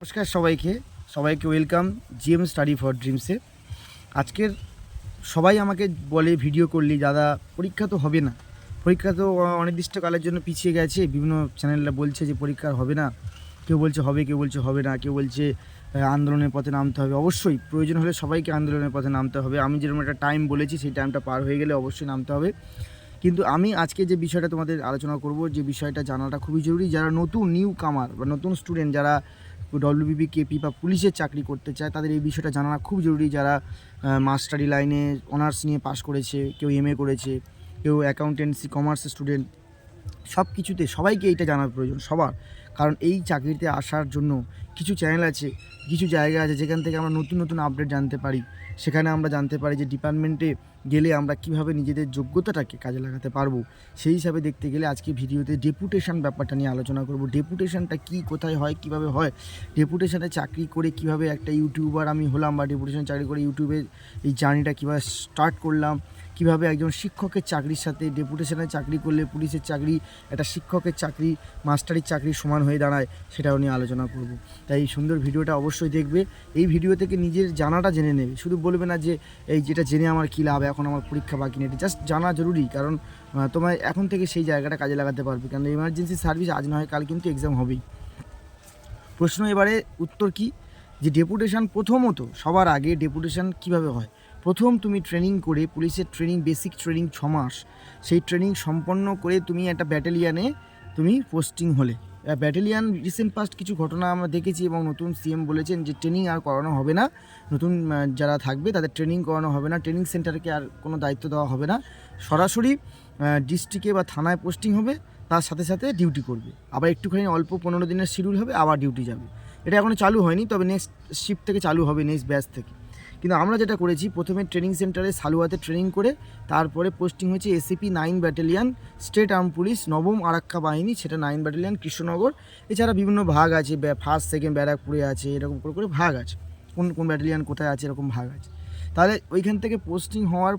নমস্কার সবাইকে। সবাইকে ওয়েলকাম জিএম স্টাডি ফর ড্রিমসে। আজকের সবাই আমাকে বলে ভিডিও করলি দাদা পরীক্ষা তো হবে না, পরীক্ষা তো অনির্দিষ্টকালের জন্য পিছিয়ে গেছে। বিভিন্ন চ্যানেলরা বলছে যে পরীক্ষা হবে না। কেউ বলছে হবে, কেউ বলছে হবে না, কেউ বলছে আন্দোলনের পথে নামতে হবে। অবশ্যই প্রয়োজন হলে সবাইকে আন্দোলনের পথে নামতে হবে। আমি যেরকম একটা টাইম বলেছি, সেই টাইমটা পার হয়ে গেলে অবশ্যই নামতে হবে। কিন্তু আমি আজকে যে বিষয়টা তোমাদের আলোচনা করব, যে বিষয়টা জানাটা খুবই জরুরি। যারা নতুন নিউ কামার বা নতুন স্টুডেন্ট যারা ডব্লিউবিপি কেপি বা পুলিশের চাকরি করতে চায়, তাদের এই বিষয়টা জানা খুব জরুরি যারা মাস্টারি লাইনে অনার্স নিয়ে পাশ করেছে, কেউ এম করেছে, কেউ অ্যাকাউন্টেন্সি কমার্স স্টুডেন্ট সব কিছুতে সবাইকে এইটা জানার প্রয়োজন, সবার। কারণ এই চাকরিতে আসার জন্য কিছু চ্যানেল আছে, কিছু জায়গা আছে যেখান থেকে আমরা নতুন নতুন আপডেট জানতে পারি। সেখানে আমরা জানতে পারি যে ডিপার্টমেন্টে গেলে আমরা কীভাবে নিজেদের যোগ্যতাটাকে কাজে লাগাতে পারব। সেই হিসাবে দেখতে গেলে আজকে ভিডিওতে ডেপুটেশন ব্যাপারটা নিয়ে আলোচনা করব। ডেপুটেশনটা কি, কোথায় হয়, কীভাবে হয়? ডেপুটেশনে চাকরি করে কীভাবে একটা ইউটিউবার আমি হলাম বা ডেপুটেশন চাকরি করে ইউটিউবে এই জার্নিটা কীভাবে স্টার্ট করলাম? কীভাবে একজন শিক্ষকের চাকরির সাথে ডেপুটেশনের চাকরি করলে পুলিশের চাকরি, একটা শিক্ষকের চাকরি, মাস্টারির চাকরি সমান হয়ে দাঁড়ায়, সেটাও নিয়ে আলোচনা করব। তাই এই সুন্দর ভিডিওটা অবশ্যই দেখবে। এই ভিডিও থেকে নিজের জানাটা জেনে নেবে। শুধু বলবে না যে, এই যেটা জেনে আমার কী লাভ? এখন আমার পরীক্ষা বাকি নেই। জাস্ট জানা জরুরি, কারণ তোমার এখন থেকে সেই জায়গাটা কাজে লাগাতে পারবে। কারণ এমার্জেন্সি সার্ভিস আজ নয়, কাল কিন্তু এক্সাম হবেই। প্রশ্ন এবারে, উত্তর কি? যে ডেপুটেশন প্রথমত সবার আগে ডেপুটেশন কীভাবে হয়? প্রথম তুমি ট্রেনিং করে পুলিশের ট্রেনিং বেসিক ট্রেনিং ছ মাস, সেই ট্রেনিং সম্পন্ন করে তুমি একটা ব্যাটালিয়ানে তুমি পোস্টিং হলে। ব্যাটালিয়ান রিসেন্ট পাস্ট কিছু ঘটনা আমরা দেখেছি এবং নতুন সিএম বলেছেন যে ট্রেনিং আর করানো হবে না। নতুন যারা থাকবে তাদের ট্রেনিং করানো হবে না ট্রেনিং সেন্টারকে আর কোনো দায়িত্ব দেওয়া হবে না। সরাসরি ডিস্ট্রিক্টে বা থানায় পোস্টিং হবে, তার সাথে সাথে ডিউটি করবে। আবার একটুখানি অল্প পনেরো দিনের শিডিউল হবে, আবার ডিউটি যাবে। এটা এখনও চালু হয়নি, তবে নেক্সট শিফট থেকে চালু হবে নেক্সট ব্যাচ থেকে। কিন্তু আমরা যেটা করেছি, প্রথমে ট্রেনিং সেন্টারে সালুয়াতে ট্রেনিং করে, তারপরে পোস্টিং হয়েছে ACP nine battalion state arm police নবম আরাক্ষা বাহিনী, সেটা নাইন ব্যাটালিয়ান কৃষ্ণনগর। এছাড়া বিভিন্ন ভাগ আছে ফার্স্ট সেকেন্ড ব্যারাকপুরে আছে, এরকম করে করে ভাগ আছে। কোন কোন ব্যাটালিয়ান কোথায় আছে, এরকম ভাগ আছে। তাহলে ওইখান থেকে পোস্টিং হওয়ার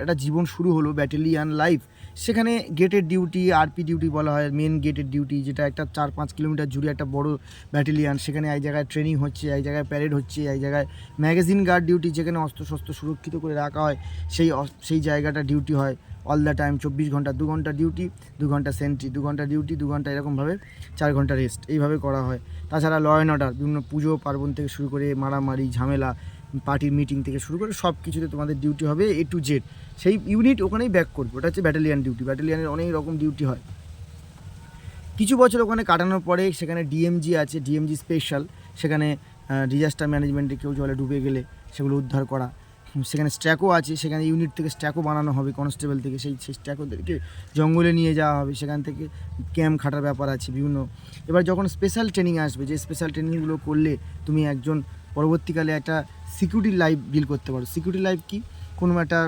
একটা জীবন শুরু হলো ব্যাটেলিয়ান লাইফ সেখানে গেটের ডিউটি আরপি ডিউটি বলা হয় মেন গেটের ডিউটি যেটা একটা চার পাঁচ কিলোমিটার জুড়ে একটা বড় ব্যাটেলিয়ান সেখানে এক জায়গায় ট্রেনিং হচ্ছে, এক জায়গায় প্যারেড হচ্ছে, এক জায়গায় ম্যাগাজিন গার্ড ডিউটি যেখানে অস্ত্র শস্ত্র সুরক্ষিত করে রাখা হয়, সেই সেই জায়গাটা ডিউটি হয় অল দ্য টাইম চব্বিশ ঘণ্টা, দু ঘণ্টা ডিউটি দু ঘণ্টা সেন্ট্রি দু ঘণ্টা ডিউটি দু ঘণ্টা এরকমভাবে চার ঘণ্টা রেস্ট এইভাবে করা হয়। তাছাড়া ল অ্যান্ড অর্ডার বিভিন্ন পুজো পার্বণ থেকে শুরু করে মারামারি, ঝামেলা পার্টির মিটিং থেকে শুরু করে সব কিছুতে তোমাদের ডিউটি হবে এ টু জেড সেই ইউনিট ওখানেই ব্যাক করবে, ওটা হচ্ছে ব্যাটালিয়ান ডিউটি ব্যাটালিয়ানের অনেক রকম ডিউটি হয়। কিছু বছর ওখানে কাটানোর পরে সেখানে ডিএমজি আছে ডিএমজি স্পেশাল সেখানে ডিজাস্টার ম্যানেজমেন্টে কেউ জলে ডুবে গেলে সেগুলো উদ্ধার করা। সেখানে স্ট্যাকও আছে, সেখানে ইউনিট থেকে স্ট্যাকও বানানো হবে কনস্টেবল থেকে। সেই সেই স্ট্যাকোদেরকে জঙ্গলে নিয়ে যাওয়া হবে, সেখান থেকে ক্যাম্প খাটার ব্যাপার আছে, বিভিন্ন। এবার যখন স্পেশাল ট্রেনিং আসবে, যে স্পেশাল ট্রেনিংগুলো করলে তুমি একজন পরবর্তীকালে একটা সিকিউরিটি লাইফ ডিল করতে পারো। সিকিউরিটি লাইফ কি? কোনো একটা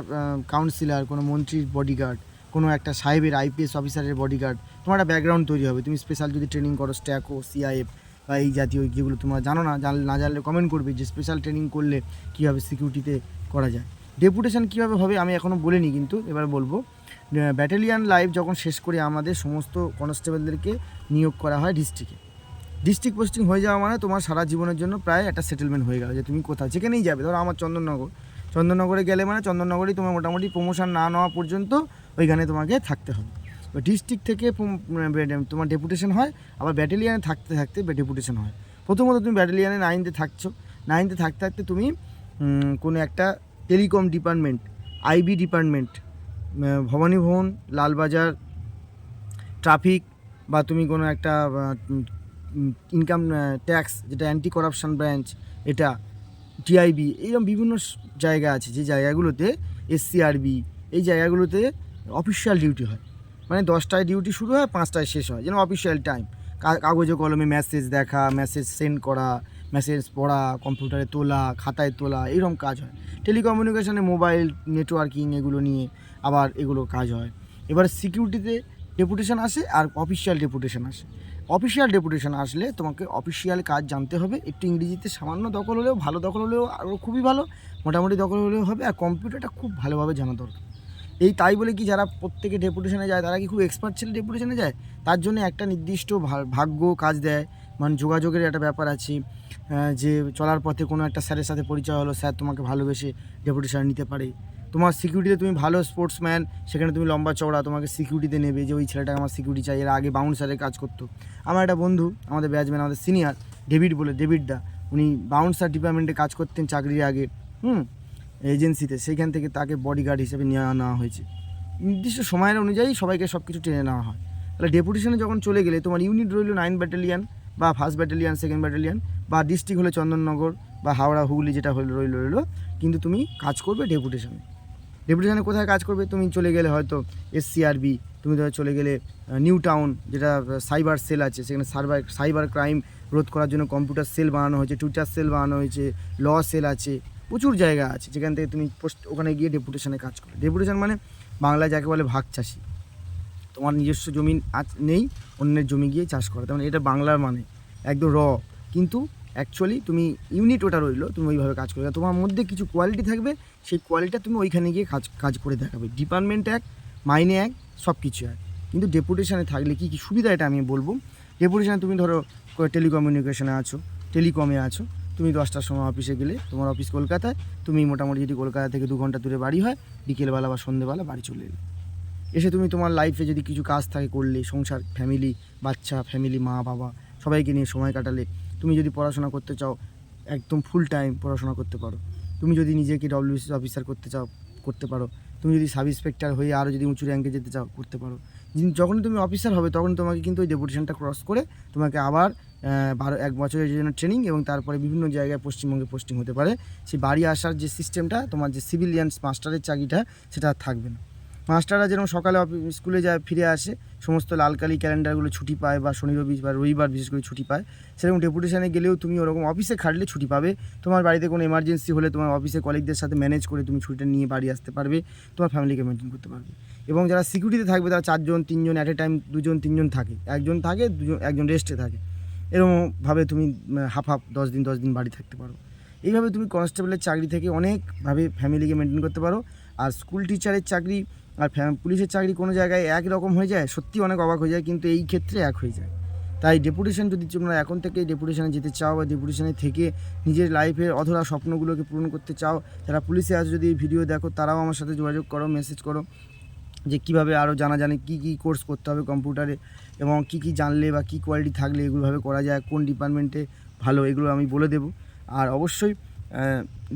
কাউন্সিলর কোনো মন্ত্রীর বডিগার্ড কোনো একটা সাহেবের আইপিএস অফিসারের বডিগার্ড তোমার একটা ব্যাকগ্রাউন্ড তৈরি হবে। তুমি স্পেশাল যদি ট্রেনিং করো স্ট্যাকো সিআইএফ বা এই জাতীয় যেগুলো তোমরা জানো না জানলে না জানলে কমেন্ট করবে যে স্পেশাল ট্রেনিং করলে কীভাবে সিকিউরিটিতে করা যায়। ডেপুটেশন কীভাবে হবে আমি এখনও বলিনি কিন্তু এবার বলব। ব্যাটালিয়ান লাইফ যখন শেষ করে আমাদের সমস্ত কনস্টেবলদেরকে নিয়োগ করা হয় ডিস্ট্রিক্টে ডিস্ট্রিক্ট পোস্টিং হয়ে যাওয়া মানে তোমার সারা জীবনের জন্য প্রায় একটা সেটেলমেন্ট হয়ে গেল যে তুমি কোথায়, যেখানেই যাবে। ধরো আমার চন্দননগর। চন্দননগরে গেলে মানে চন্দননগরেই তোমার মোটামুটি প্রমোশন না নেওয়া পর্যন্ত ওইখানে তোমাকে থাকতে হবে। ডিস্ট্রিক্ট থেকে মানে তোমার ডেপুটেশন হয়, আবার ব্যাটালিয়ানে থাকতে থাকতে ডেপুটেশন হয়। প্রথমত তুমি ব্যাটালিয়ানে নাইনতে থাকছো। নাইনতে থাকতে থাকতে তুমি কোনো একটা telecom department IB department Bhabani Bhaban Lalbazar traffic বা তুমি কোনো একটা ইনকাম ট্যাক্স যেটা অ্যান্টি করাপশন ব্রাঞ্চ এটা টিআইবি এইরকম বিভিন্ন জায়গা আছে। যে জায়গাগুলোতে এসসিআরবি এই জায়গাগুলোতে অফিসিয়াল ডিউটি হয়। মানে দশটায় ডিউটি শুরু হয়, পাঁচটায় শেষ হয়। যেন অফিসিয়াল টাইম কাগজে কলমে মেসেজ দেখা মেসেজ সেন্ড করা মেসেজ পড়া কম্পিউটারে তোলা, খাতায় তোলা এরকম কাজ হয়। টেলিকমিউনিকেশানে মোবাইল নেটওয়ার্কিং এগুলো নিয়ে আবার এগুলো কাজ হয়। এবার সিকিউরিটিতে ডেপুটেশন আসে আর অফিসিয়াল ডেপুটেশন আসে। অফিসিয়াল ডেপুটেশন আসলে তোমাকে অফিসিয়াল কাজ জানতে হবে। একটু ইংরেজিতে সামান্য দখল হলেও, ভালো দখল হলেও আরও খুবই ভালো, মোটামুটি দখল হলেও হবে আর কম্পিউটারটা খুব ভালোভাবে জানা দরকার। এই তাই বলে কি যারা প্রত্যেকে ডেপুটেশনে যায়, তারা কি খুব এক্সপার্ট ছেলে ডেপুটেশনে যায়? তার জন্য একটা নির্দিষ্ট ভাগ্য কাজ দেয়। মানে যোগাযোগের একটা ব্যাপার আছে যে চলার পথে কোনো একটা স্যারের সাথে পরিচয় হলো, স্যার তোমাকে ভালোবেসে ডেপুটেশন নিতে পারে। তোমার সিকিউরিটিতে তুমি ভালো স্পোর্টসম্যান সেখানে তুমি লম্বা চওড়া, তোমাকে সিকিউরিটিতে নেবে যে ওই ছেলেটা আমার সিকিউরিটি চাই। এর আগে বাউন্সারের কাজ করতো। আমার একটা বন্ধু, আমাদের ব্যাচম্যান আমাদের সিনিয়র ডেভিড বলে ডেভিড দা। উনি বাউন্সার ডিপার্টমেন্টে কাজ করতেন চাকরির আগে। হুম? এজেন্সিতে সেইখান থেকে তাকে বডিগার্ড হিসেবে নিয়ে, নেওয়া হয়েছে। নির্দিষ্ট সময়ের অনুযায়ী সবাইকে সব কিছু টেনে নেওয়া হয়। তাহলে ডেপুটেশনে যখন চলে গেলে তোমার ইউনিট রইল নাইন ব্যাটালিয়ান বা ফার্স্ট ব্যাটালিয়ান সেকেন্ড ব্যাটালিয়ান বা ডিস্ট্রিক্ট হলে চন্দননগর বা হাওড়া, হুগলি যেটা হলো, রইল, রইল। কিন্তু তুমি কাজ করবে ডেপুটেশনে ডেপুটেশনে কোথায় কাজ করবে? তুমি চলে গেলে হয়তো এসসিআরবি তুমি ধরো চলে গেলে নিউ টাউন যেটা সাইবার সেল আছে, সেখানে সাইবার সাইবার ক্রাইম রোধ করার জন্য কম্পিউটার সেল বানানো হয়েছে টুইটার সেল বানানো হয়েছে ল সেল আছে, প্রচুর জায়গা আছে, যেখান থেকে তুমি পোস্ট ওখানে গিয়ে ডেপুটেশনে কাজ করো ডেপুটেশন মানে বাংলায় যাকে বলে ভাগ চাষি। তোমার নিজস্ব জমি আজ নেই, অন্যের জমি গিয়ে চাষ করা। তেমন এটা বাংলার মানে একদম র কিন্তু অ্যাকচুয়ালি তুমি ইউনিট ওটা রইল, তুমি ওইভাবে কাজ করবে। তোমার মধ্যে কিছু কোয়ালিটি থাকবে সেই কোয়ালিটিটা তুমি ওইখানে গিয়ে কাজ কাজ করে দেখাবে। ডিপার্টমেন্ট এক, মাইনে এক সব কিছু এক। কিন্তু ডেপুটেশানে থাকলে কী কী সুবিধা এটা আমি বলব? ডেপুটেশানে তুমি ধরো টেলিকমিউনিকেশানে আছো টেলিকমে আছো, তুমি দশটার সময় অফিসে গেলে তোমার অফিস কলকাতায়, তুমি মোটামুটি যদি কলকাতা থেকে দু ঘণ্টা দূরে বাড়ি হয়, বিকেলবেলা বা সন্ধেবেলা বাড়ি চলে এলে। এসে তুমি তোমার লাইফে যদি কিছু কাজ থাকে করলে, সংসার ফ্যামিলি বাচ্চা ফ্যামিলি মা, বাবা, সবাইকে নিয়ে সময় কাটালে, তুমি যদি পড়াশোনা করতে চাও, একদম ফুল টাইম পড়াশোনা করতে পারো। তুমি যদি নিজেকে ডব্লিউসি অফিসার করতে চাও, করতে পারো। তুমি যদি সাব ইন্সপেক্টর হয়ে আরও যদি উঁচু র্যাঙ্কে যেতে চাও, করতে পারো। যখন তুমি অফিসার হবে তখন তোমাকে কিন্তু ওই ডেপুটেশনটা ক্রস করে তোমাকে আবার বারো, এক বছরের জন্য ট্রেনিং এবং তারপরে বিভিন্ন জায়গায় পশ্চিমবঙ্গে পোস্টিং হতে পারে। সেই বাড়ি আসার যে সিস্টেমটা তোমার যে সিভিলিয়ান্স মাস্টারের চাকরিটা, সেটা থাকবে না। মাস্টাররা যেরকম সকালে স্কুলে যায়, ফিরে আসে, সমস্ত লালকালি ক্যালেন্ডারগুলো ছুটি পায় বা শনি রবি বা রবিবার বিশেষ করে ছুটি পায়। সেরকম ডেপুটেশনে গেলেও তুমি ওরকম অফিসে খাটলে ছুটি পাবে। তোমার বাড়িতে কোনো এমার্জেন্সি হলে তোমার অফিসে কলিগদের সাথে ম্যানেজ করে তুমি ছুটিটা নিয়ে বাড়ি আসতে পারবে, তোমার ফ্যামিলিকে মেনটেন করতে পারবে। এবং যারা সিকিউরিটিতে থাকবে, তারা চারজন, তিনজন অ্যাট এ টাইম দুজন, তিনজন থাকে। একজন থাকে, দুজন, একজন রেস্টে থাকে। এরকমভাবে তুমি হাফ হাফ দশ দিন দশ দিন বাড়ি থাকতে পারো। এইভাবে তুমি কনস্টেবলের চাকরি থেকে অনেকভাবে ফ্যামিলিকে মেনটেন করতে পারো। আর স্কুল টিচারের চাকরি আর পুলিশের চাকরি কোনো জায়গায় এক রকম হয়ে যায় সত্যি অনেক অবাক হয়ে যায়, কিন্তু এই ক্ষেত্রে এক হয়ে যায়। তাই ডেপুটেশন যদি তোমরা এখন থেকে ডেপুটেশনে যেতে চাও বা ডেপুটেশনে থেকে নিজের লাইফের অধরা স্বপ্নগুলোকে পূরণ করতে চাও যারা পুলিশে আজ যদি ভিডিও দেখো, তারাও আমার সাথে যোগাযোগ করো মেসেজ করো, যে কীভাবে আরও জানা জানে কী কী কোর্স করতে হবে কম্পিউটারে এবং কী কী জানলে বা কী কোয়ালিটি থাকলে এগুলোভাবে করা যায়, কোন ডিপার্টমেন্টে ভালো, এগুলো আমি বলে দেবো। আর অবশ্যই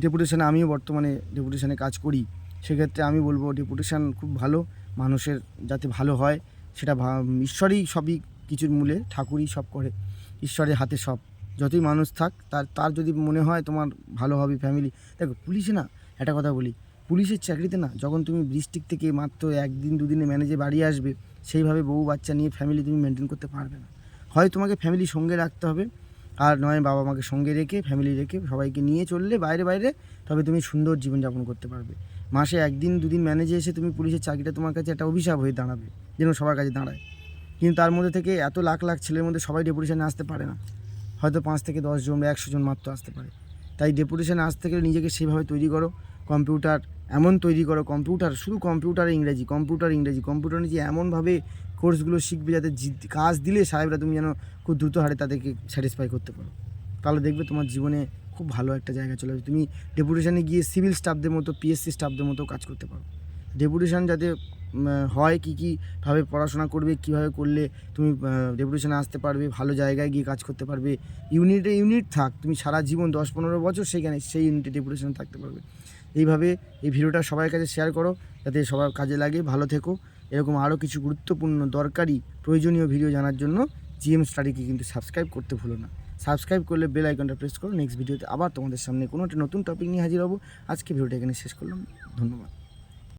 ডেপুটেশনে আমিও বর্তমানে ডেপুটেশনে কাজ করি। সেক্ষেত্রে আমি বলব ডেপুটেশন খুব ভালো, মানুষের যাতে ভালো হয়, সেটা ঈশ্বরই সবই কিছুর মূলে, ঠাকুরই সব করে, ঈশ্বরের হাতে সব। যতই মানুষ থাক, তার তার যদি মনে হয় তোমার ভালো হবে ফ্যামিলি দেখো পুলিশে না, একটা কথা বলি, পুলিশের চাকরিতে না, যখন তুমি ডিস্ট্রিক্ট থেকে মাত্র একদিন, দুদিনে ম্যানেজে বাড়ি আসবে, সেইভাবে বউ বাচ্চা নিয়ে ফ্যামিলি তুমি মেনটেন করতে পারবে না। হয় তোমাকে ফ্যামিলি সঙ্গে রাখতে হবে, আর নয় বাবা মাকে সঙ্গে রেখে ফ্যামিলি রেখে সবাইকে নিয়ে চললে বাইরে বাইরে, তবে তুমি সুন্দর জীবনযাপন করতে পারবে। মাসে একদিন, দুদিন ম্যানেজে এসে তুমি পুলিশের চাকরিটা তোমার কাছে একটা অভিশাপ হয়ে দাঁড়াবে, যেন সবার কাছে দাঁড়ায়। কিন্তু তার মধ্যে থেকে এত লাখ লাখ ছেলের মধ্যে সবাই ডেপুটেশনে আসতে পারে না। হয়তো পাঁচ থেকে দশ জন বা একশো জন মাত্র আসতে পারে। তাই ডেপুটেশনে আসতে গেলে নিজেকে সেভাবে তৈরি করো। কম্পিউটার এমন তৈরি করো, কম্পিউটার, শুধু কম্পিউটার ইংরেজি কম্পিউটার ইংরেজি, কম্পিউটার নিয়ে এমনভাবে কোর্সগুলো শিখবে যাতে কাজ দিলে সাহেবরা তুমি যেন খুব দ্রুত হারে তাদেরকে স্যাটিসফাই করতে পারো। তাহলে দেখবে তোমার জীবনে খুব ভালো একটা জায়গা চলে আসবে। তুমি ডেপুটেশনে গিয়ে সিভিল স্টাফদের মতো পিএসসি স্টাফদের মতো কাজ করতে পারো। ডেপুটেশন যাতে হয় কী কীভাবে পড়াশোনা করবে, কীভাবে করলে তুমি ডেপুটেশনে আসতে পারবে, ভালো জায়গায় গিয়ে কাজ করতে পারবে। ইউনিটে ইউনিট থাক, তুমি সারা জীবন দশ পনেরো বছর সেখানে সেই ইউনিটে ডেপুটেশনে থাকতে পারবে। এইভাবে এই ভিডিওটা সবার কাছে শেয়ার করো, যাতে সবার কাজে লাগে, ভালো থেকো। এরকম আরও কিছু গুরুত্বপূর্ণ, দরকারি, প্রয়োজনীয় ভিডিও জানার জন্য জিএম স্টাডিকে কিন্তু সাবস্ক্রাইব করতে ভুলো না। সাবস্ক্রাইব করলে বেল আইকনটা প্রেস করো। নেক্সট ভিডিওতে আবার তোমাদের সামনে কোনো একটা নতুন টপিক নিয়ে হাজির হব। আজকে ভিডিওটা এখানে শেষ করলাম। ধন্যবাদ।